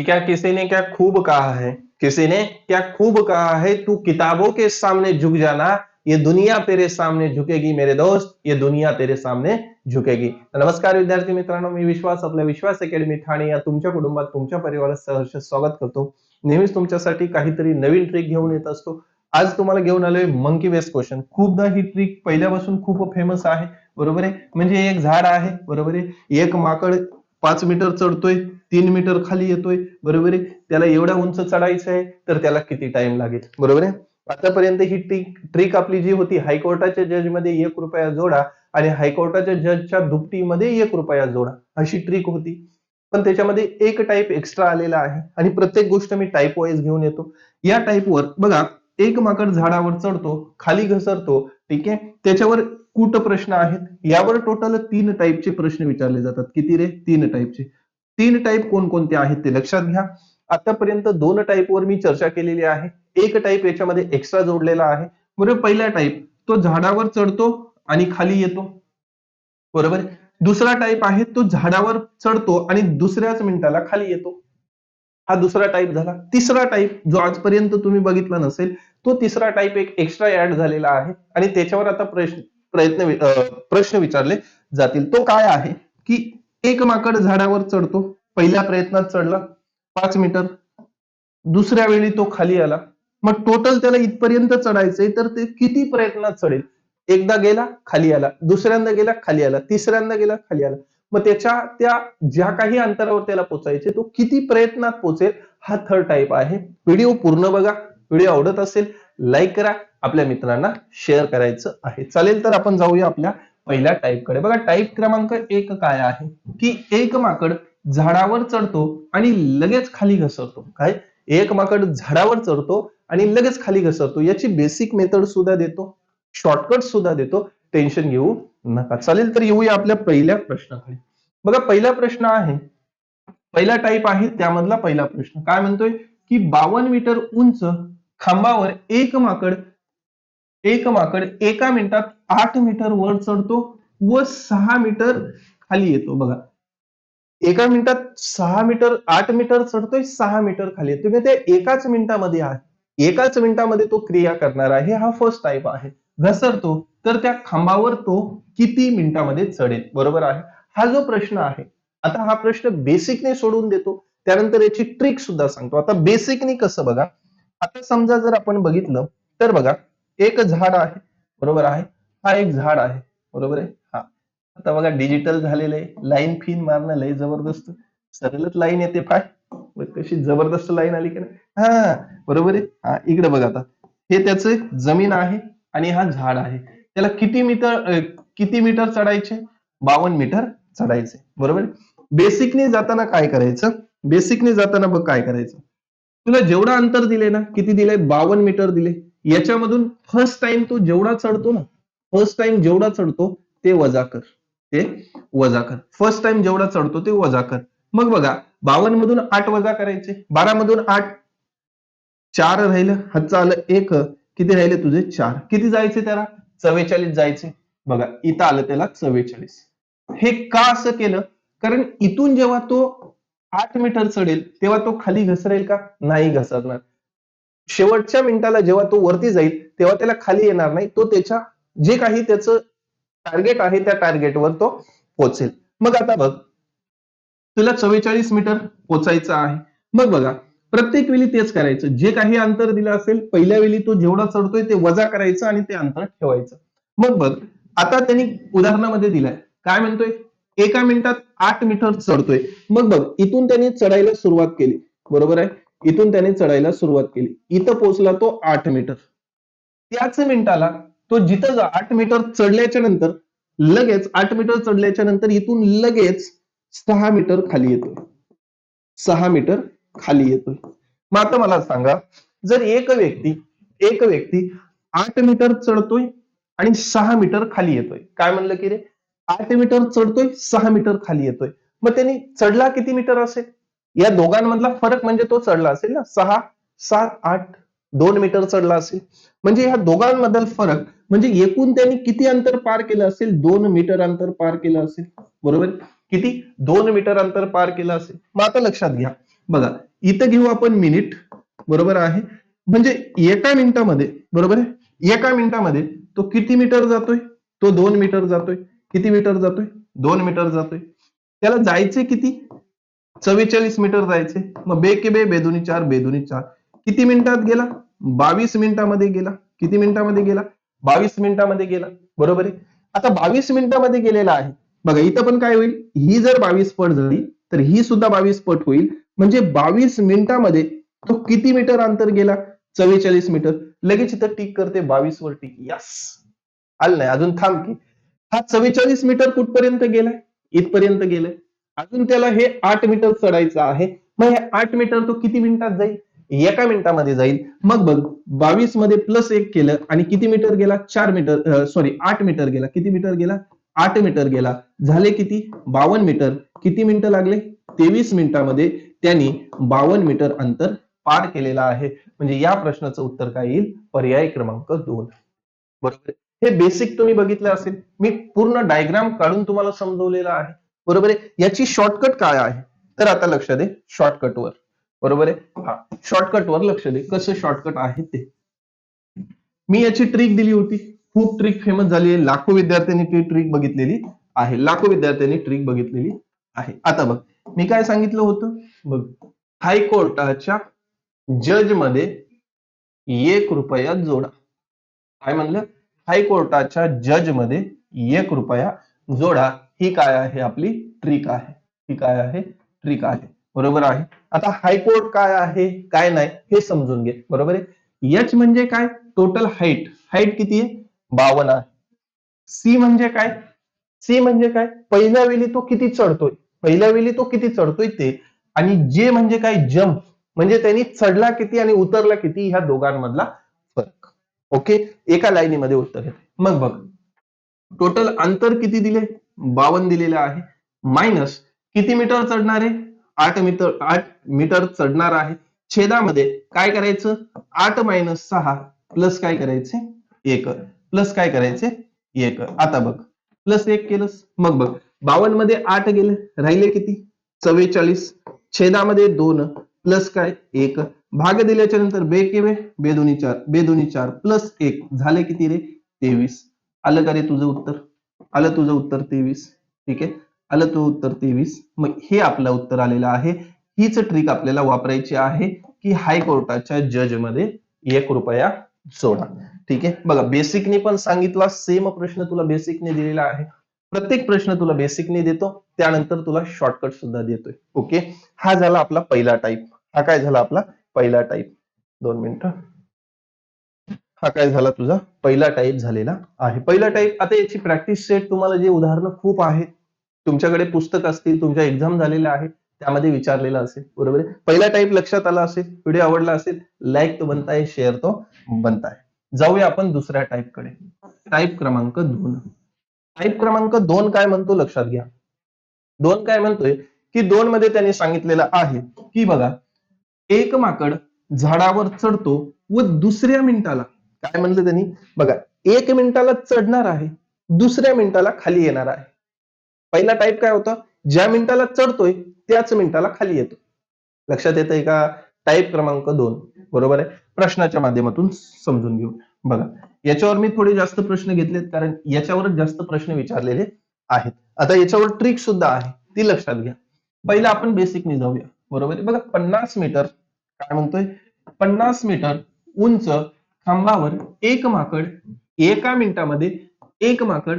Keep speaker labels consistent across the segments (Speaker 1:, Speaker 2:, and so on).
Speaker 1: कि क्या किसी ने क्या खूब कहा है? किसी ने क्या खूब कहा है? तू किताबों के सामने झुक जाना। ये दुनिया तेरे सामने झुकेगी मेरे दोस्त। ये दुनिया तेरे सामने झुकेगी। नमस्कार विद्यार्थी मित्रांनो मी विश्वास आपल्या विश्वास अकॅडमी ठाणे या तुमच्या कुटुंबात तुमच्या परिवारात सहर्ष स्वागत करतो. नेहमीच तुमच्यासाठी काहीतरी नवीन ट्रिक घेऊन येत असतो. आज तुम्हाला घेऊन आलोय मंकी वेस्ट क्वेश्चन खूपदा ही ट्रिक पहिल्यापासून खूप फेमस आहे. बरोबर आहे? म्हणजे एक झाड आहे. बरोबर आहे? एक माकड पाच मीटर चढतोय तीन मीटर खाली येतोय बरोबर आहे? त्याला एवढ्या उंच चढायचं आहे तर त्याला किती टाइम लागेल? बरोबर आहे? आतापर्यंत ही ट्रिक आपली जी होती हायकोर्टाच्या जजमध्ये एक रुपया जोडा आणि हायकोर्टाच्या जजच्या दुपटीमध्ये एक रुपया जोडा. अशी ट्रिक होती. पण त्याच्यामध्ये एक टाईप एक्स्ट्रा आलेला आहे आणि प्रत्येक गोष्ट मी टाईप वाईज घेऊन येतो. या टाईपवर बघा एक माकड झाडावर चढतो खाली घसरतो ठीक आहे? त्याच्यावर कूट प्रश्न आहेत. यावर टोटल तीन टाईपचे प्रश्न विचारले जातात. किती रे? तीन टाईपचे तीन टाईप कोणकोणते आहेत ते लक्षात घ्या. आतापर्यंत दोन टाईपवर मी चर्चा केलेली आहे. एक टाईप याच्यामध्ये एक्स्ट्रा जोडलेला आहे. बरोबर पहिला टाईप तो झाडावर चढतो आणि खाली येतो. बरोबर? दुसरा टाईप आहे तो झाडावर चढतो आणि दुसऱ्याच मिनिटाला खाली येतो. हा दुसरा टाईप झाला. तिसरा टाईप जो आजपर्यंत तुम्ही बघितला नसेल तो तिसरा टाईप एक एक्स्ट्रा ऍड झालेला आहे. आणि त्याच्यावर आता प्रश्न प्रयत्न प्रश्न विचारले जातील. तो काय आहे? की एक माकड झाडावर चढतो. पहिल्या प्रयत्नात चढला. पाच मीटर. दुसऱ्या वेळी तो खाली आला. मग टोटल त्याला इथपर्यंत चढायचंय तर ते किती प्रयत्नात चढेल? एकदा गेला खाली आला. दुसऱ्यांदा गेला खाली आला. तिसऱ्यांदा गेला खाली आला. मग त्याच्या त्या ज्या काही अंतरावर त्याला पोचायचे तो किती प्रयत्नात पोचेल? हा थर्ड टाईप आहे. व्हिडिओ पूर्ण बघा. व्हिडिओ आवडत असेल लाईक करा. आपल्या मित्रांना शेअर करायचं आहे. चालेल तर आपण जाऊया आपल्या पहिल्या टाईपकडे. बघा टाईप क्रमांक एक काय आहे? की एक माकड झाडावर चढतो आणि लगेच खाली घसरतो. काय? एक माकड झाडावर चढतो आणि लगेच खाली घसरतो. याची बेसिक मेथड सुद्धा देतो. शॉर्टकट सुद्धा देतो. टेन्शन घेऊ नका. चालेल तर येऊया आपल्या पहिल्या प्रश्नाकडे. बघा पहिला प्रश्न आहे. पहिला टाईप आहे त्यामधला पहिला प्रश्न. काय म्हणतोय? की बावन्न मीटर उंच खांबावर एक माकड एक माकड एका मिनिटात आठ मीटर वर चढतो व सहा मीटर खाली येतो. बघा. एका मिनिटात सहा मीटर आठ मीटर चढतोय सहा मीटर खाली येतो. म्हणजे ते एकाच मिनिटामध्ये आहे. एकाच मिनिटामध्ये तो क्रिया करणार आहे. हा फर्स्ट टाईप आहे. घसरतो तर त्या खांबावर तो किती मिनिटामध्ये चढेल? बरोबर आहे? हा जो प्रश्न आहे आता हा प्रश्न बेसिकने सोडून देतो. त्यानंतर याची ट्रिक सुद्धा सांगतो. आता बेसिकनी कसं बघा? आता समजा जर आपण बघितलं तर बघा एक झाड आहे बरोबर आहे? हा एक झाड आहे बरोबर आहे? हा. आता बघा डिजिटल झालेलं आहे लाईन फिन मारणं लय जबरदस्त. सरळच लाईन येते पाय. कशी जबरदस्त लाईन आली की नाही. हा बरोबर आहे? हा इकडे बघा आता. हे त्याचं जमीन आहे आणि हा झाड आहे. त्याला किती मीटर किती मीटर चढायचे? बावन्न मीटर चढायचे बरोबर बेसिकने जाताना काय करायचं? बेसिकने जाताना बघ काय करायचं. तुला जेवढा अंतर दिले ना किती दिले बावन्न मीटर दिले याच्यामधून फर्स्ट टाइम तो जेवढा चढतो ना फर्स्ट टाइम जेवढा चढतो ते वजा कर. ते वजा कर. फर्स्ट टाइम जेवढा चढतो ते वजा कर. मग बघा बावन्न मधून आठ वजा करायचे. बारा मधून आठ. चार राहिलं हातचं आलं एक. किती राहिले तुझे? चार. किती जायचे त्याला? चव्वेचाळीस जायचे. बघा इथं आलं त्याला चव्वेचाळीस. हे का असं केलं? कारण इथून जेव्हा तो आठ मीटर चढेल तेव्हा तो खाली घसरेल का? नाही घसरणार. शेवटच्या मिनिटाला जेव्हा तो वरती जाईल तेव्हा त्याला खाली येणार नाही. तो त्याच्या जे काही त्याचं टार्गेट आहे त्या टार्गेटवर तो पोहोचेल मग आता बघ. तुला चव्वेचाळीस मीटर पोचायचं आहे. मग बघा प्रत्येक वेळी तेच करायचं. जे काही अंतर दिलं असेल पहिल्या वेळी तो जेवढा चढतोय ते वजा करायचं आणि ते अंतर ठेवायचं. मग बघ आता त्यांनी उदाहरणामध्ये दिलंय. काय म्हणतोय? एका मिनिटात आठ मीटर चढतोय. मग बघ इथून त्यांनी चढायला सुरुवात केली. बरोबर आहे? इथून त्याने चढायला सुरुवात केली. इथं पोहोचला तो आठ मीटर. त्याच मिनिटाला तो जिथं जा- आठ मीटर चढल्याच्या नंतर लगेच आठ मीटर चढल्याच्या नंतर इथून लगेच सहा मीटर खाली येतोय. सहा मीटर खाली येतोय. मग आता मला सांगा जर एक व्यक्ती एक व्यक्ती आठ मीटर चढतोय आणि सहा मीटर खाली येतोय काय म्हणलं की रे? आठ मीटर चढतोय सहा मीटर खाली येतोय. मग त्यांनी चढला किती मीटर असेल? या दोघांमधला फरक म्हणजे तो चढला असेल ना? सहा सात आठ दोन मीटर चढला असेल. म्हणजे ह्या दोघांमधील फरक म्हणजे एकूण त्यांनी किती अंतर पार केलं असेल? दोन मीटर अंतर पार केलं असेल. बरोबर? किती? दोन मीटर अंतर पार केलं असेल. मग आता लक्षात घ्या. बघा इथं घेऊ आपण मिनिट. बरोबर आहे? म्हणजे एका मिनिटामध्ये बरोबर आहे? एका मिनिटामध्ये तो किती मीटर जातोय? तो दोन मीटर जातोय. किती मीटर जातोय? दोन मीटर जातोय. त्याला जायचे किती? चव्वेचाळीस मीटर जायचे मग बे के बे बेदुनी चार बेदुनी चार. किती मिनिटात गेला? बावीस मिनिटामध्ये गेला. किती मिनिटामध्ये गेला? बावीस मिनिटामध्ये गेला. बरोबर आहे? आता बावीस मिनिटामध्ये गेलेला आहे. बघा इथं पण काय होईल? ही जर बावीस पट झाली तर ही सुद्धा बावीस पट होईल. म्हणजे बावीस मिनिटामध्ये तो किती मीटर अंतर गेला? चव्वेचाळीस मीटर लगेच इथं टिक करते बावीस वर टिक. यस आलं नाही. अजून थांब की. हा चव्वेचाळीस मीटर कुठपर्यंत गेलाय? इथपर्यंत गेलाय. अजून त्याला हे आठ मीटर चढायचं आहे. मग हे आठ मीटर तो किती मिनिटात जाईल? एका मिनिटामध्ये जाईल. मग बघ बावीसमध्ये प्लस एक केलं आणि किती मीटर गेला? चार मीटर सॉरी आठ मीटर गेला. किती मीटर गेला? आठ मीटर गेला. झाले किती? बावन्न मीटर. किती मिनिटं लागले? तेवीस मिनिटामध्ये त्यांनी बावन्न मीटर अंतर पार केलेलं आहे. म्हणजे या प्रश्नाचं उत्तर काय येईल? पर्याय क्रमांक दोन. बरोबर? हे बेसिक तुम्ही बघितलं असेल. मी पूर्ण डायग्राम काढून तुम्हाला समजवलेलं आहे. बरोबर आहे? याची शॉर्टकट काय आहे? तर आता लक्ष दे. शॉर्टकटवर बरोबर आहे? हा. शॉर्टकटवर लक्ष दे. कसं शॉर्टकट आहे ते. मी याची ट्रिक दिली होती. खूप ट्रिक फेमस झाली आहे. लाखो विद्यार्थ्यांनी ती ट्रिक बघितलेली आहे. लाखो विद्यार्थ्यांनी ट्रिक बघितलेली आहे. आता बघ. मी काय सांगितलं होतं? बघ. हायकोर्टाच्या जजमध्ये एक रुपया जोडा. काय म्हणलं? हायकोर्टाच्या जजमध्ये एक रुपया जोडा. ही काय आहे आपली? ट्रिक आहे. ही काय आहे? ट्रिक आहे. बरोबर आहे? आता हायकोर्ट काय आहे? काय नाही? हे समजून घे. बरोबर आहे? एच म्हणजे काय? टोटल हाईट हाईट किती आहे? बावन्न आहे. सी म्हणजे काय? सी म्हणजे काय? पहिल्या वेळी तो किती चढतोय? पहिल्या वेळी तो किती चढतोय ते? आणि जे म्हणजे काय? जम्प म्हणजे त्यांनी चढला किती आणि उतरला किती? ह्या दोघांमधला ओके एका लाईनीमध्ये उत्तर येते. मग बघ टोटल अंतर किती दिले? बावन दिलेलं आहे. मायनस किती मीटर चढणार आहे? आठ मीटर आठ मीटर चढणार आहे. छेदामध्ये काय करायचं? आठ मायनस सहा प्लस काय करायचे? एक प्लस काय करायचे? एक आता बघ. प्लस एक केलंस. मग बघ. बावनमध्ये आठ गेले. राहिले किती? चव्वेचाळीस. छेदामध्ये दोन. प्लस काय? एक. भाग दिल्याच्या नंतर बे के बे बेदोनी चार. बेदोनी चार प्लस एक. झाले किती रे? तेवीस. आलं का रे तुझं उत्तर? आलं तुझं उत्तर तेवीस. ठीक आहे? आलं तुझं उत्तर तेवीस. मग हे आपलं उत्तर आलेलं आहे. हीच ट्रिक आपल्याला वापरायची आहे की हायकोर्टाच्या जजमध्ये एक रुपया सोडा. ठीक आहे? बघा बेसिकने पण सांगितला सेम प्रश्न तुला बेसिकने दिलेला आहे. प्रत्येक प्रश्न तुला बेसिकने देतो. त्यानंतर तुला शॉर्टकट सुद्धा देतोय. ओके हा झाला आपला पहिला टाईप हा काय झाला आपला पहिला टाईप दोन मिनिटं. हा काय झाला तुझा? पहिला टाईप झालेला आहे. पहिला टाईप आता याची प्रॅक्टिस सेट तुम्हाला जे उदाहरणं खूप आहेत. तुमच्याकडे पुस्तक असतील तुमच्या एक्झाम झालेल्या आहेत त्यामध्ये विचारलेला असेल बरोबर आहे? पहिला टाईप लक्षात आला असेल व्हिडिओ आवडला असेल लाईक तो बनताय शेअर तो बनताय. जाऊया आपण दुसऱ्या टाईपकडे. टाईप क्रमांक दोन. टाईप क्रमांक दोन काय म्हणतो? लक्षात घ्या. दोन काय म्हणतोय? की दोन मध्ये त्यांनी सांगितलेलं आहे की बघा एक माकड झाडावर चढतो व दुसऱ्या मिनिटाला काय म्हणलं त्यांनी? बघा एक मिनिटाला चढणार आहे दुसऱ्या मिनिटाला खाली येणार आहे. पहिला टाईप काय होता? ज्या मिनिटाला चढतोय त्याच मिनिटाला खाली येतो. लक्षात येतंय का? टाईप क्रमांक दोन. बरोबर आहे? प्रश्नाच्या माध्यमातून समजून घेऊ बघा याच्यावर मी थोडे जास्त प्रश्न घेतलेत कारण याच्यावरच जास्त प्रश्न विचारलेले आहेत. आता याच्यावर ट्रिक सुद्धा आहे ती लक्षात घ्या. पहिलं आपण बेसिकने जाऊया. बरोबर आहे? बघा पन्नास मीटर काय म्हणतोय? पन्नास मीटर उंच खांबावर एक माकड एका मिनिटामध्ये एक माकड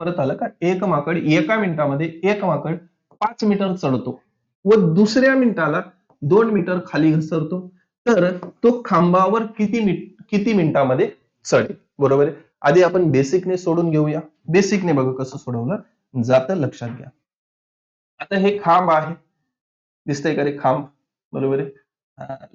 Speaker 1: परत आलं का? एक माकड एका मिनिटामध्ये एक माकड पाच मीटर चढतो व दुसऱ्या मिनिटाला दोन मीटर खाली घसरतो. तर तो खांबावर किती मिनिट किती मिनिटामध्ये चढेल? बरोबर आहे? आधी आपण बेसिकने सोडून घेऊया. बेसिकने बघा कसं सोडवलं. जातं लक्षात घ्या. आता हे खांब आहे. दिसतंय का रे खांब? बरोबर आहे?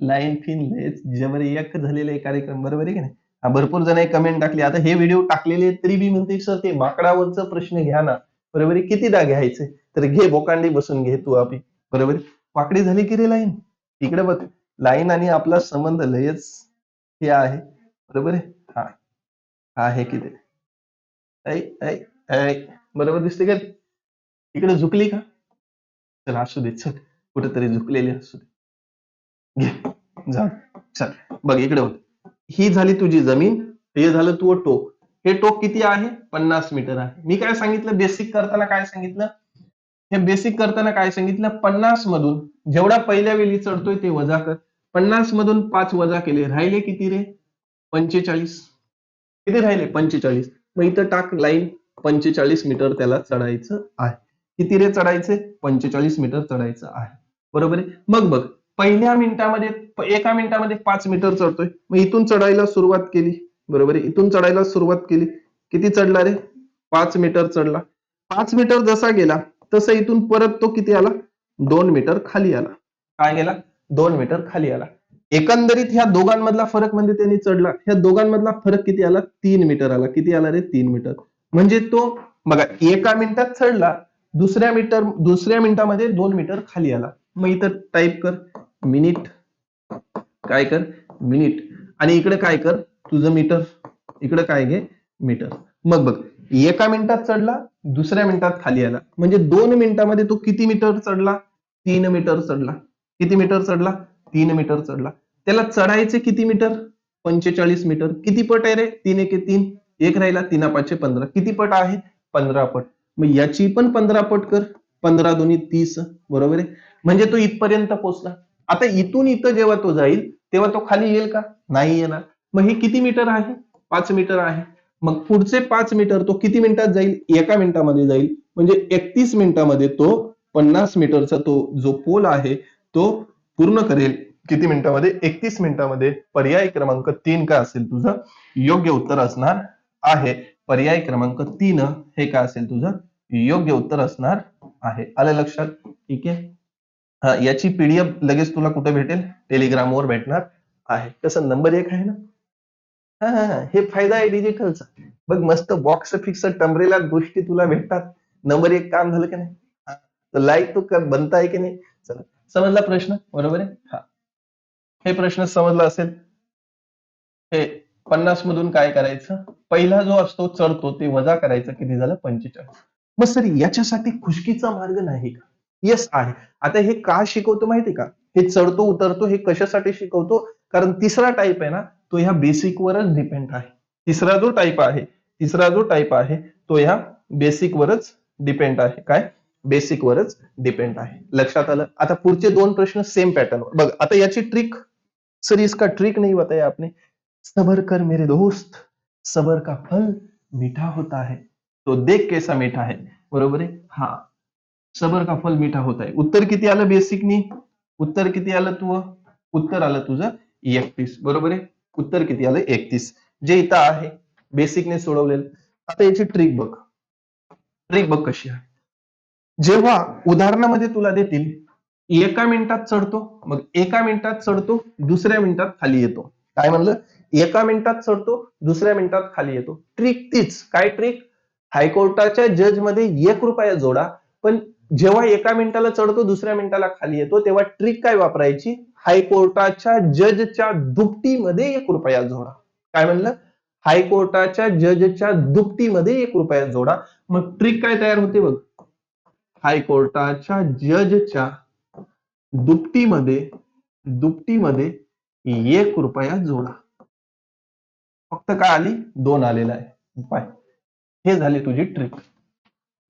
Speaker 1: लाईन फिन लेच जबर एक झालेला आहे कार्यक्रम बरोबर आहे की नाही? भरपूर जण कमेंट टाकली. आता हे व्हिडिओ टाकलेले तरी बी म्हणते सर ते माकडावरचा प्रश्न घ्या ना. बरोबर आहे? कितीदा घ्यायचे तर घे बोकांडी बसून घे तू आपली. बरोबर वाकडी झाली की रे लाईन इकडे बघ. लाईन आणि आपला संबंध लयच हे आहे. बरोबर आहे? हा. आहे की ते बरोबर दिसते का? इकडे झुकली का? चला असू दे चल. कुठेतरी झुकलेली असू दे. जा चल बघ इकडे होत ही झाली तुझी जमीन हे झालं तू टोक. हे टोक किती आहे? पन्नास मीटर आहे. मी काय सांगितलं? बेसिक करताना काय सांगितलं? हे बेसिक करताना काय सांगितलं? पन्नास मधून जेवढा पहिल्या वेळी चढतोय ते वजा कर. पन्नास मधून पाच वजा केले. राहिले किती रे? पंचेचाळीस. किती राहिले? पंचेचाळीस. मग इथं टाक लाईन पंचेचाळीस मीटर त्याला चढायचं आहे. किती रे चढायचे? पंचेचाळीस मीटर चढायचं आहे. बरोबर आहे? मग बघ पहिल्या मिनिटामध्ये एका मिनिटामध्ये पाच मीटर चढतोय. मग इथून चढायला सुरुवात केली. बरोबर आहे? इथून चढायला सुरुवात केली. किती चढला रे? पाच मीटर चढला. पाच मीटर जसा गेला तसा इथून परत तो किती आला? दोन मीटर खाली आला. काय गेला? दोन मीटर खाली आला. एकंदरीत ह्या दोघांमधला फरक म्हणजे त्यांनी चढला. ह्या दोघांमधला फरक किती आला? तीन मीटर आला. किती आला रे? तीन मीटर. म्हणजे तो बघा एका मिनिटात चढला दुसऱ्या मीटर दुसऱ्या मिनिटामध्ये दोन मीटर खाली आला. मग इथं टाईप कर. मिनिट. काय कर? मिनिट. आणि इकडे काय कर? तुझं मीटर. इकडे काय घे? मीटर. मग बघ एका मिनिटात चढला दुसऱ्या मिनिटात खाली आला. म्हणजे दोन मिनिटामध्ये तो किती मीटर चढला? तीन मीटर चढला. किती मीटर चढला? तीन मीटर चढला. त्याला चढायचे किती मीटर? पंचेचाळीस मीटर. किती पट आहे रे? तीन एके तीन. एक राहिला तीना पाचशे पंधरा. किती पट आहे पंधरा पट. मग याची पण पंधरा पट कर. पंधरा दोन्ही तीस. बरोबर आहे? म्हणजे तो इथपर्यंत पोहोचला आता इथून इथं जेव्हा तो जाईल तेव्हा तो खाली येईल का? नाही येणार. मग हे किती मीटर आहे? पाच मीटर आहे. मग पुढचे पाच मीटर तो किती मिनिटात जाईल? एका मिनिटामध्ये जाईल. म्हणजे एकतीस मिनिटामध्ये तो पन्नास मीटरचा तो जो पोल आहे तो पूर्ण करेल. किती मिनिटामध्ये? एकतीस मिनिटामध्ये. पर्याय क्रमांक तीन काय असेल तुझं? योग्य उत्तर असणार आहे. पर्याय क्रमांक तीन हे काय असेल तुझं? योग्य उत्तर असणार आहे. आलं लक्षात? ठीक आहे? हा याची पीडीएफ लगेच तुला कुठे भेटेल? टेलिग्रामवर भेटणार आहे. कसं नंबर एक आहे ना? हा हा हे. फायदा आहे डिजिटलचा बघ मस्त बॉक्स फिक्स टमरेला गोष्टी तुला भेटतात. नंबर एक काम झालं की नाही? तर लाईक तो कर बनता आहे की नाही? चला. समजला प्रश्न? बरोबर आहे? हा. हे प्रश्न समजला असेल. हे पन्नास मधून काय करायचं? पहिला जो असतो चढतो ते वजा करायचं. किती झालं? पंचेचाळीस. मग सर याच्यासाठी खुशकीचा मार्ग नाही का? येस आहे. आता हे का शिकवतो माहिती का? हे चढतो उतरतो हे कशासाठी शिकवतो? कारण तिसरा टाईप आहे ना तो ह्या बेसिक वरच डिपेंड आहे. तिसरा जो टाईप आहे तिसरा जो टाईप आहे तो ह्या बेसिक वरच डिपेंड आहे. काय? बेसिक वरच डिपेंड आहे. लक्षात आलं? आता पुढचे दोन प्रश्न सेम पॅटर्न बघ आता याची ट्रिक सर इसका ट्रिक नाही बताया आपने सबर कर मेरे दोस्त. सबर का फल मीठा होता है तो देख कैसा मीठा है बरोबर आहे? हा. सबर का फल मीठा होत आहे? उत्तर किती आलं बेसिकनी उत्तर किती आलं तू उत्तर आलं तुझं एकतीस. बरोबर आहे? उत्तर किती आलं? एकतीस. जे इथं आहे बेसिकने सोडवलेलं. आता याची ट्रिक बघ. ट्रिक बघ कशी आहे. जेव्हा उदाहरणामध्ये तुला देतील एका मिनिटात चढतो मग एका मिनिटात चढतो दुसऱ्या मिनिटात खाली येतो. काय म्हणलं? एका मिनिटात चढतो दुसऱ्या मिनिटात खाली येतो. ट्रिक तीच. काय ट्रिक हायकोर्टाच्या जजमध्ये एक रुपया जोडा पण जेव्हा एका मिनिटाला चढतो दुसऱ्या मिनिटाला खाली येतो तेव्हा ट्रिक काय वापरायची? हायकोर्टाच्या जजच्या दुपटीमध्ये एक रुपया जोडा. काय म्हणलं? हायकोर्टाच्या जजच्या दुपटीमध्ये एक रुपया जोडा. मग ट्रिक काय तयार होते बघ. हायकोर्टाच्या जजच्या दुपटीमध्ये दुपटीमध्ये एक रुपया जोडा. फक्त काय आली? दोन आलेला आहे. पाय. हे झाली तुझी ट्रिक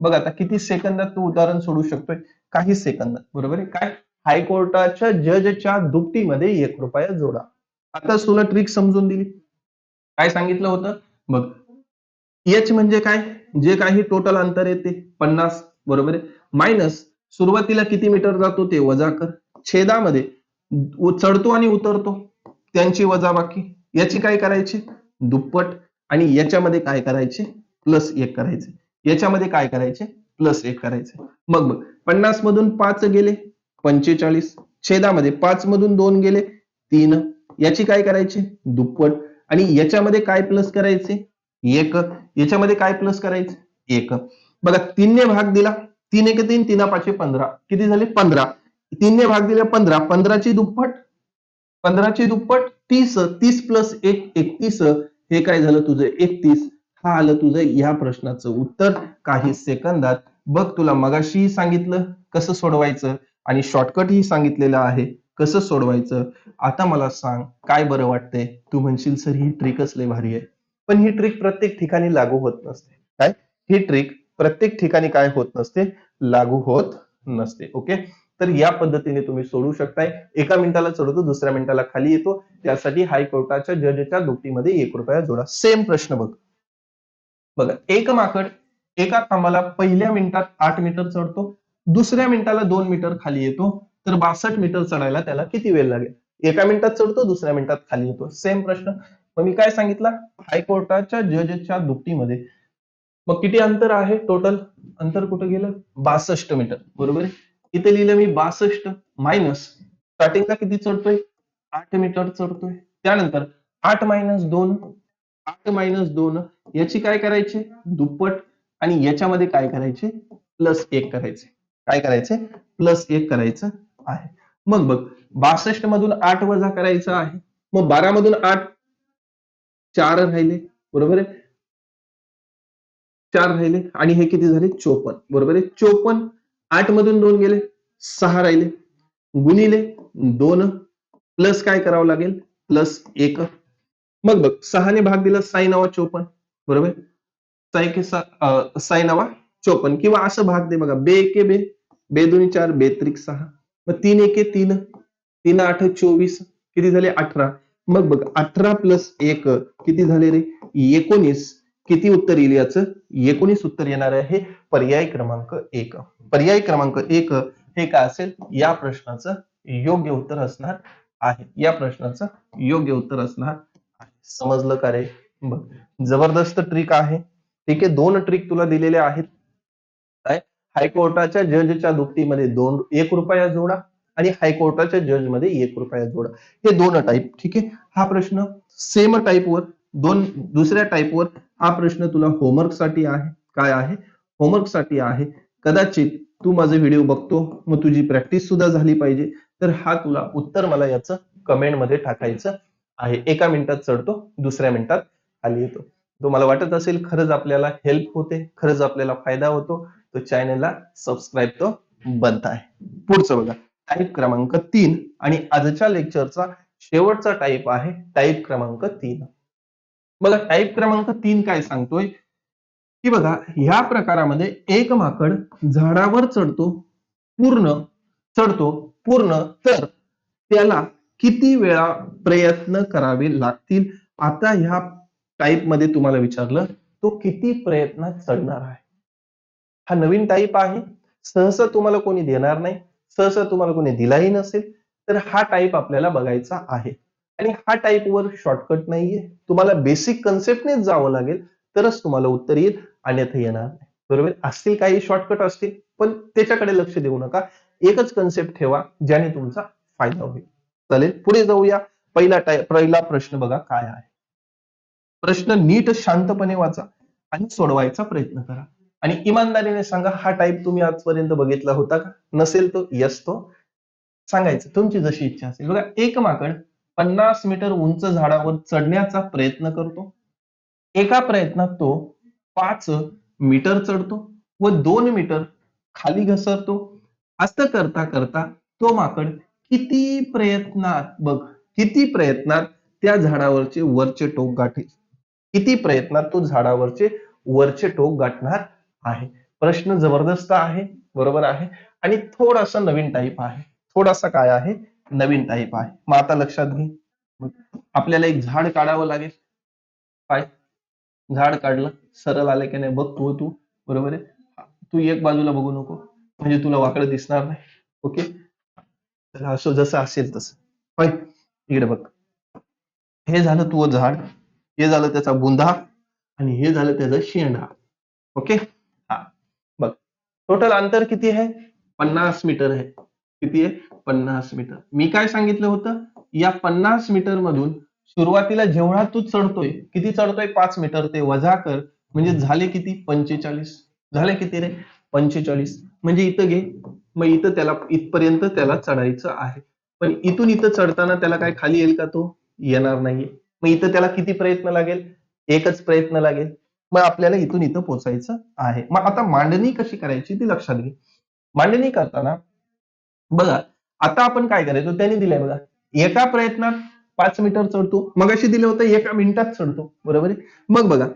Speaker 1: बघ आता किती सेकंदात तू उदाहरण सोडू शकतोय. काही सेकंदात बरोबर आहे? काय? हायकोर्टाच्या जजच्या दुपटीमध्ये एक रुपया जोडा. आता तुला ट्रिक समजून दिली. काय सांगितलं होतं? बघ. एच म्हणजे काय? जे काही टोटल अंतर आहे ते पन्नास बरोबर आहे? मायनस सुरुवातीला किती मीटर जातो ते वजा कर. छेदामध्ये चढतो आणि उतरतो. त्यांची वजाबाकी याची काय करायची? दुप्पट. आणि याच्यामध्ये काय करायचे? प्लस एक करायचे. याच्यामध्ये काय करायचे? प्लस एक करायचे. मग बघ पन्नास मधून पाच गेले पंचेचाळीस. छेदामध्ये पाच मधून दोन गेले तीन. याची काय करायची? दुप्पट. आणि याच्यामध्ये काय प्लस करायचे? एक. याच्यामध्ये काय प्लस करायचे? एक. बघा तीनने भाग दिला. तीन एक तीन तीन पाचशे पंधरा. किती झाले? पंधरा. तीनने भाग दिला पंधरा. पंधराची दुप्पट. पंधराची दुप्पट तीस. तीस प्लस एक एकतीस. हे काय झालं तुझं? एकतीस. हा आलं तुझं या प्रश्नाचं उत्तर काही सेकंदात? बघ तुला मगाशी सांगितलं कसं सोडवायचं आणि शॉर्टकट ही सांगितलेलं आहे कसं सोडवायचं. आता मला सांग काय बरं वाटतंय? तू म्हणशील सर ही ट्रिकच लय भारी आहे. पण ही ट्रिक प्रत्येक ठिकाणी लागू होत नसते. काय? ही ट्रिक प्रत्येक ठिकाणी काय होत नसते? लागू होत नसते. ओके? तर या पद्धतीने तुम्ही सोडू शकताय. एका मिनिटाला चढवतो दुसऱ्या मिनिटाला खाली येतो. त्यासाठी हायकोर्टाच्या जजच्या दुपटीमध्ये एक रुपया जोडा. सेम प्रश्न बघ. बघा एक माकड एका खांबाला पहिल्या मिनिटात आठ मीटर चढतो दुसऱ्या मिनिटाला दोन मीटर खाली येतो तर बासष्ट मीटर चढायला त्याला किती वेळ लागेल? एका मिनिटात चढतो दुसऱ्या मिनिटात खाली येतो. सेम प्रश्न. मग मी काय सांगितलं? हायकोर्टाच्या जजच्या दुपटीमध्ये. मग किती अंतर आहे टोटल अंतर कुठं गेलं? बासष्ट मीटर. बरोबर आहे? इथे लिहिलं मी बासष्ट मायनस स्टार्टिंगला किती चढतोय? आठ मीटर चढतोय. त्यानंतर आठ मायनस दोन आठ मायनस दोन याची काय करायचे? दुप्पट. आणि याच्यामध्ये काय करायचे? प्लस एक करायचे. काय करायचे? प्लस एक करायचं आहे. मग बघ बासष्ट मधून आठ वजा करायचं आहे. मग बारा मधून आठ चार राहिले. बरोबर आहे? चार राहिले. आणि हे किती झाले? चोपन्न. बरोबर आहे? चोपन्न. आठ मधून दोन गेले. सहा राहिले. गुणिले दोन. प्लस काय करावं लागेल? प्लस एक. मग बघ सहाने भाग दिला साई नवा चोपन बरोबर? साई के साई नवा चोपन्न किंवा असं भाग दे बघा बे एके बे बे दोन्ही चार बेत्रिक सहा मग तीन एके तीन तीन आठ चोवीस किती झाले? अठरा. मग बघ अठरा प्लस एक किती झाले रे? एकोणीस. किती उत्तर येईल याचं? एकोणीस उत्तर येणार आहे पर्याय क्रमांक एक. पर्याय क्रमांक एक हे काय असेल? या प्रश्नाचं योग्य उत्तर असणार आहे. या प्रश्नाचं योग्य उत्तर असणार समजलं का रे? बघ जबरदस्त ट्रिक आहे. ठीक आहे दोन ट्रिक तुला दिलेल्या आहेत. काय? हायकोर्टाच्या जजच्या दुपटीमध्ये दोन एक रुपया जोडा आणि हायकोर्टाच्या जजमध्ये एक रुपया जोडा. हे दोन टाईप ठीक आहे? हा प्रश्न सेम टाईपवर दोन दुसऱ्या टाईपवर हा प्रश्न तुला होमवर्कसाठी आहे. काय आहे? होमवर्कसाठी आहे. कदाचित तू माझे व्हिडिओ बघतो मग तुझी प्रॅक्टिस सुद्धा झाली पाहिजे. तर हा तुला उत्तर मला याचं कमेंटमध्ये टाकायचं. आहे. एका मिनिटात चढतो दुसऱ्या मिनिटात खाली येतो. तुम्हाला वाटत असेल खरंच आपल्याला हेल्प होते खरंच आपल्याला फायदा होतो. तर चॅनलला सबस्क्राईब तो बनता आहे. पुढचं बघा. टाईप क्रमांक तीन आणि आजच्या लेक्चरचा शेवटचा टाईप आहे टाईप क्रमांक तीन. बघा टाईप क्रमांक तीन काय सांगतोय? की बघा ह्या प्रकारामध्ये एक माकड झाडावर चढतो पूर्ण चढतो पूर्ण तर त्याला किती वेळा प्रयत्न करावे लागतील? आता ह्या टाईपमध्ये तुम्हाला विचारलं तो किती प्रयत्नात चढणार आहे? हा नवीन टाईप आहे. सहसा तुम्हाला कोणी देणार नाही. सहसा तुम्हाला कोणी दिलाही नसेल. तर हा टाईप आपल्याला बघायचा आहे. आणि हा टाईप वर शॉर्टकट नाहीये. तुम्हाला बेसिक कन्सेप्टनेच जावं लागेल. तरच तुम्हाला उत्तर येईल. अन्यथा येणार नाही. बरोबर? असतील काही शॉर्टकट असतील. पण त्याच्याकडे लक्ष देऊ नका. एकच कन्सेप्ट ठेवा ज्याने तुमचा फायदा होईल. चालेल? पुढे जाऊया. पहिला पहिला प्रश्न बघा काय आहे. प्रश्न नीट शांतपणे वाचा आणि सोडवायचा प्रयत्न करा. आणि इमानदारीने सांगा हा टाईप तुम्ही आजपर्यंत बघितला होता का? नसेल तो यस तो. सांगायचं तुमची जशी इच्छा असेल. बघा एक माकड पन्नास मीटर उंच झाडावर चढण्याचा प्रयत्न करतो. एका प्रयत्नात तो पाच मीटर चढतो व दोन मीटर खाली घसरतो. असं करता करता तो माकड किती प्रयत्नात बघ किती प्रयत्नात त्या झाडावरचे वरचे टोक गाठेल? किती प्रयत्नात तो झाडावरचे वरचे टोक गाठणार आहे? प्रश्न जबरदस्त आहे बरोबर आहे? आणि थोडासा नवीन टाईप आहे. थोडासा काय आहे? नवीन टाईप आहे. मग आता लक्षात घे. आपल्याला एक झाड काढावं लागेल. काय? झाड काढलं सरळ आलं की नाही? बघ तू तू. बरोबर आहे? तू एक बाजूला बघू नको. म्हणजे तुला वाकडं दिसणार नाही. ओके? तर असं जसं असेल तसं. होय? इकडे बघ. हे झालं तू झाड हे झालं त्याचा बुंदा आणि हे झालं त्याचा शेंडा. ओके? हा. बघ. टोटल अंतर किती आहे? पन्नास मीटर आहे. किती आहे? पन्नास मीटर. मी काय सांगितलं होतं? या पन्नास मीटर मधून सुरुवातीला जेवढा तू चढतोय किती चढतोय? पाच मीटर ते वजा कर. म्हणजे झाले किती? पंचेचाळीस. झाले किती रे? पंचेचाळीस. म्हणजे इथं घे. मग इथं त्याला इथपर्यंत त्याला चढायचं आहे. पण इथून इथं चढताना त्याला काय खाली येईल का तो? येणार नाहीये. मग इथं त्याला किती प्रयत्न लागेल? एकच प्रयत्न लागेल. मग आपल्याला इथून इथं पोचायचं आहे. मग आता मांडणी कशी करायची ती लक्षात घे. मांडणी करताना बघा आता आपण काय करायचो? त्यांनी दिलंय बघा. एका प्रयत्नात पाच मीटर चढतो. मग अशी दिलं होतं एका मिनिटात चढतो. बरोबर आहे? मग बघा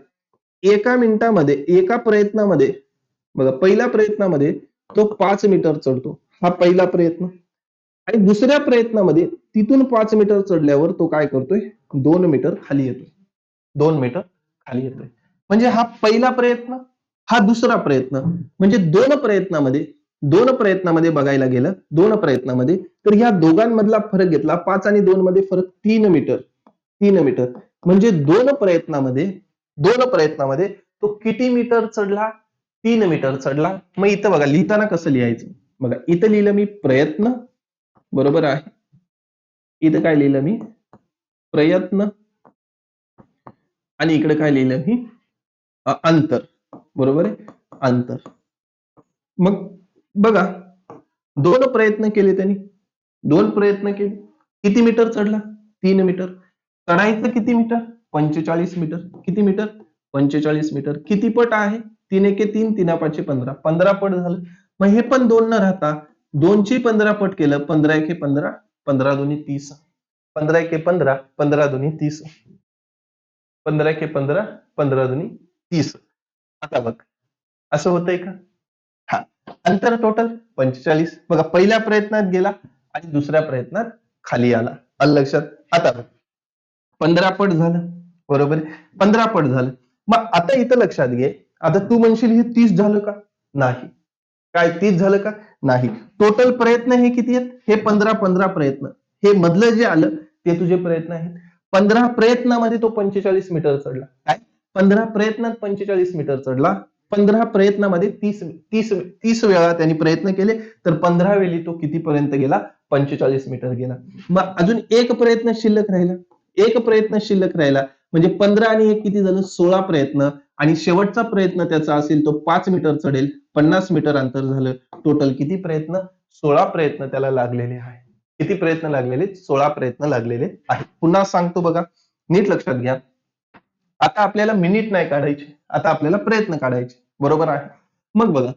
Speaker 1: एका मिनिटामध्ये एका प्रयत्नामध्ये बघा पहिल्या प्रयत्नामध्ये तो पाच मीटर चढतो. हा पहिला प्रयत्न. आणि दुसऱ्या प्रयत्नामध्ये तिथून पाच मीटर चढल्यावर तो काय करतोय? दोन मीटर खाली येतोय. दोन मीटर खाली येतोय. म्हणजे हा पहिला प्रयत्न हा दुसरा प्रयत्न. म्हणजे दोन प्रयत्नामध्ये दोन प्रयत्नामध्ये बघायला गेलं दोन प्रयत्नामध्ये तर ह्या दोघांमधला फरक घेतला. पाच आणि दोन मध्ये फरक तीन मीटर. तीन मीटर. म्हणजे दोन प्रयत्नामध्ये दोन प्रयत्नामध्ये तो किती मीटर चढला? तीन मीटर चढला. मग इथं बघा लिहिताना कसं लिहायचं? बघा इथं लिहिलं मी प्रयत्न बरोबर आहे? इथं काय लिहिलं मी? प्रयत्न. आणि इकडे काय लिहिलं मी? अंतर. बरोबर आहे? अंतर. मग बघा दोन प्रयत्न केले त्यांनी. दोन प्रयत्न केले. किती मीटर चढला? तीन मीटर. चढायचं किती मीटर? पंचेचाळीस मीटर. किती मीटर? पंचेचाळीस मीटर. किती पट आहे? तीन एके तीन तीन पाचशे पंधरा. पंधरा पट झालं. मग हे पण दोन न राहता दोनची पंधरा पट केलं पंधरा एके पंधरा पंधरा दोन्ही तीस. पंधरा एके पंधरा पंधरा दोन्ही तीस. पंधरा एके पंधरा पंधरा दोन्ही तीस. आता बघ असं होतंय का? हा. अंतर टोटल पंचेचाळीस. बघा पहिल्या प्रयत्नात गेला आणि दुसऱ्या प्रयत्नात खाली आला. आलं लक्षात? आता बघ. पंधरा पट झालं. बरोबर? आहे पंधरा पट झालं. मग आता इथं लक्षात घे. आता तू म्हणशील हे तीस झालं का? नाही. काय तीस झालं का? नाही. टोटल प्रयत्न हे किती आहेत? हे पंधरा पंधरा प्रयत्न. हे मधलं जे आलं ते तुझे प्रयत्न आहेत. पंधरा प्रयत्नामध्ये तो पंचेचाळीस मीटर चढला. काय? पंधरा प्रयत्नात पंचेचाळीस मीटर चढला. पंधरा प्रयत्नामध्ये तीस तीस तीस वेळा त्यांनी प्रयत्न केले तर पंधरा वेळी तो कितीपर्यंत गेला? पंचेचाळीस मीटर गेला. मग अजून एक प्रयत्न शिल्लक राहिला. एक प्रयत्न शिल्लक राहिला. म्हणजे पंधरा आणि एक किती झालं? सोळा प्रयत्न. आणि शेवटचा प्रयत्न त्याचा असेल तो पाच मीटर चढेल पन्नास मीटर अंतर झालं. टोटल किती प्रयत्न? सोळा प्रयत्न त्याला लागलेले आहे किती प्रयत्न लागलेले? सोळा प्रयत्न लागलेले आहेत. पुन्हा सांगतो बघा. नीट लक्षात घ्या. आता आपल्याला मिनिट नाही काढायचे. आता आपल्याला प्रयत्न काढायचे. बरोबर आहे? मग बघा.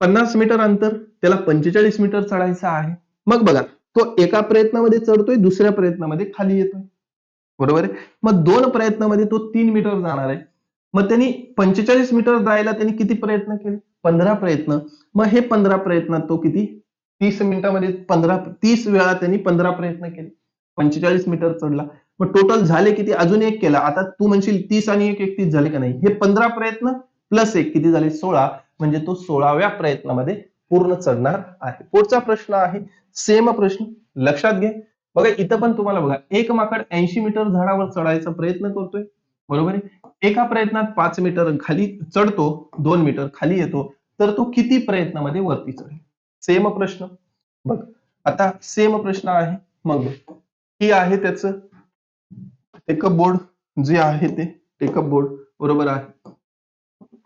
Speaker 1: पन्नास मीटर अंतर त्याला पंचेचाळीस मीटर चढायचं आहे. मग बघा. तो एका प्रयत्नामध्ये चढतोय दुसऱ्या प्रयत्नामध्ये खाली येतोय. बरोबर आहे? मग दोन प्रयत्नामध्ये तो तीन मीटर जाणार आहे. मग त्यांनी पंचेचाळीस मीटर जायला त्यांनी किती प्रयत्न केले? पंधरा प्रयत्न. मग हे पंधरा प्रयत्नात तो किती? तीस मिनिटामध्ये पंधरा तीस वेळा त्यांनी पंधरा प्रयत्न केले. पंचेचाळीस मीटर चढला. मग टोटल झाले किती? अजून एक केला. आता तू म्हणशील तीस आणि एक एकतीस झाले का नाही? हे पंधरा प्रयत्न प्लस एक किती झाले? सोळा. म्हणजे तो सोळाव्या प्रयत्नामध्ये पूर्ण चढणार आहे. पुढचा प्रश्न आहे. सेम प्रश्न. लक्षात घे. बघा इथं पण तुम्हाला बघा. एक माकड ऐंशी मीटर झाडावर चढायचा प्रयत्न करतोय. बरोबर आहे? एका प्रयत्नात पाच मीटर खाली चढतो दोन मीटर खाली येतो तर तो किती प्रयत्नामध्ये वरती चढेल? सेम प्रश्न. बघ आता सेम प्रश्न आहे. मग बघ. ही आहे त्याचं टेकअप बोर्ड जे आहे ते टेकअप बोर्ड बरोबर आहे?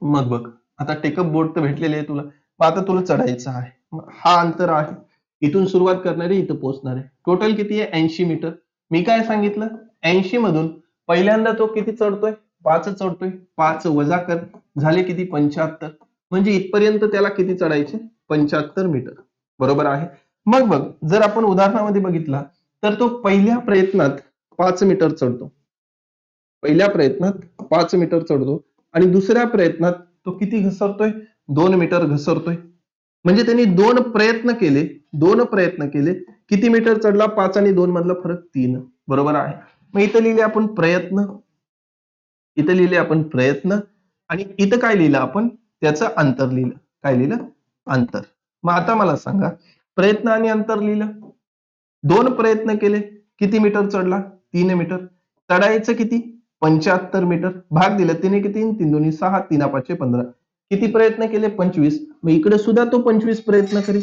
Speaker 1: मग बघ आता टेकअप बोर्ड तर भेटलेले आहे तुला. मग आता तुला चढायचं आहे. हा अंतर आहे. इथून सुरुवात करणारे इथं पोहोचणार. आहे टोटल किती आहे? ऐंशी मीटर मी काय सांगितलं? ऐंशी मधून पहिल्यांदा तो किती चढतोय? पाच चढतोय. पाच वजा कर. झाले किती? पंच्याहत्तर. म्हणजे इथपर्यंत त्याला किती चढायचे? पंच्याहत्तर मीटर बरोबर आहे? मग बघ जर आपण उदाहरणामध्ये बघितला तर तो पहिल्या प्रयत्नात पाच मीटर चढतो. पहिल्या प्रयत्नात पाच मीटर चढतो. आणि दुसऱ्या प्रयत्नात तो किती घसरतोय? दोन मीटर घसरतोय. म्हणजे त्यांनी दोन प्रयत्न केले. दोन प्रयत्न केले. किती मीटर चढला? पाच आणि दोन मधला फरक तीन. बरोबर आहे? मग इथं लिहिले आपण प्रयत्न इथं लिहिले आपण प्रयत्न आणि इथं काय लिहिलं आपण? त्याचं अंतर लिहिलं. काय लिहिलं? अंतर. मग आता मला सांगा प्रयत्न आणि अंतर लिहिलं. दोन प्रयत्न केले. किती मीटर चढला? तीन मीटर. चढायचं किती? पंच्याहत्तर मीटर. भाग दिला तिने किती तीन दोन्ही सहा तीन पाचशे पंधरा. किती प्रयत्न केले? पंचवीस. मग इकडे सुद्धा तो पंचवीस प्रयत्न करेल.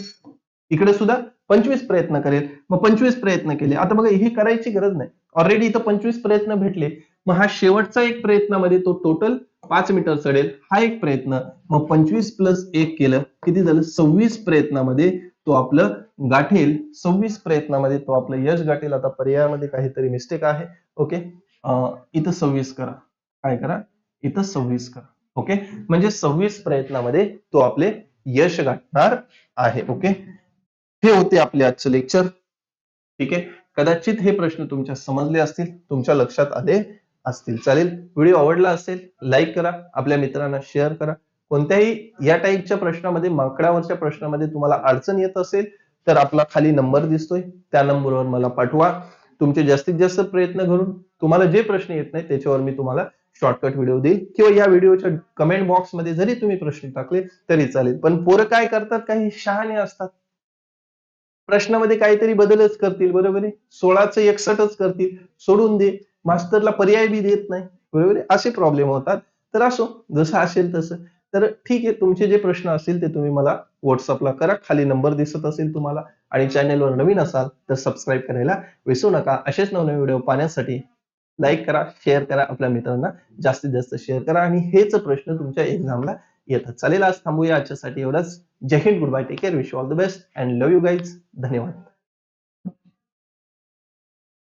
Speaker 1: इकडे सुद्धा पंचवीस प्रयत्न करेल. मग पंचवीस प्रयत्न केले. आता बघा हे करायची गरज नाही. ऑलरेडी इथं पंचवीस प्रयत्न भेटले. मग हा शेवटचा एक प्रयत्नामध्ये तो टोटल पाच मीटर चढेल. हा एक प्रयत्न. मग पंचवीस प्लस एक केलं किती झालं? सव्वीस प्रयत्नामध्ये तो आपलं गाठेल. सव्वीस प्रयत्नामध्ये तो आपलं यश गाठेल. आता पर्यायामध्ये काहीतरी मिस्टेक आहे. ओके इथं सव्वीस करा. काय करा? इथं सव्वीस करा. ओके म्हणजे सव्वीस प्रयत्नामध्ये तो आपले यश गाठणार आहे. ओके हे होते आपले आजचं लेक्चर ठीक आहे? कदाचित हे प्रश्न तुमच्या समजले असतील तुमच्या लक्षात आले असतील. चालेल व्हिडिओ आवडला असेल लाईक करा आपल्या मित्रांना शेअर करा. कोणत्याही या टाईपच्या प्रश्नामध्ये माकडावरच्या प्रश्नामध्ये तुम्हाला अडचण येत असेल तर आपला खाली नंबर दिसतोय. त्या नंबरवर मला पाठवा. तुमचे जास्तीत जास्त प्रयत्न करून तुम्हाला जे प्रश्न येत नाही त्याच्यावर मी तुम्हाला शॉर्टकट व्हिडिओ देईल. किंवा या व्हिडिओच्या कमेंट बॉक्समध्ये जरी तुम्ही प्रश्न टाकले तरी चालेल. पण पोरं काय करतात? काही शहाणे असतात. प्रश्नामध्ये काहीतरी बदलच करतील बरोबर आहे? सोळाचं एकसठच करतील सोडून दे. मास्टरला पर्याय बी देत नाही बरोबर आहे? असे प्रॉब्लेम होतात. तर असो जसं असेल तसं. तर ठीक आहे तुमचे जे प्रश्न असतील ते तुम्ही मला व्हॉट्सअपला करा. खाली नंबर दिसत असेल तुम्हाला आणि चॅनेलवर नवीन असाल तर सबस्क्राईब करायला विसरू नका. असेच नवनवीन व्हिडिओ पाहण्यासाठी लाईक करा शेअर करा आपल्या मित्रांना. जास्तीत जास्त शेअर करा. आणि हेच प्रश्न तुमच्या एक्झामला येतात चालेल आज थांबूया. आजच्यासाठी एवढंच. जय Hind good bye take care wish all the best and love you guys. धन्यवाद.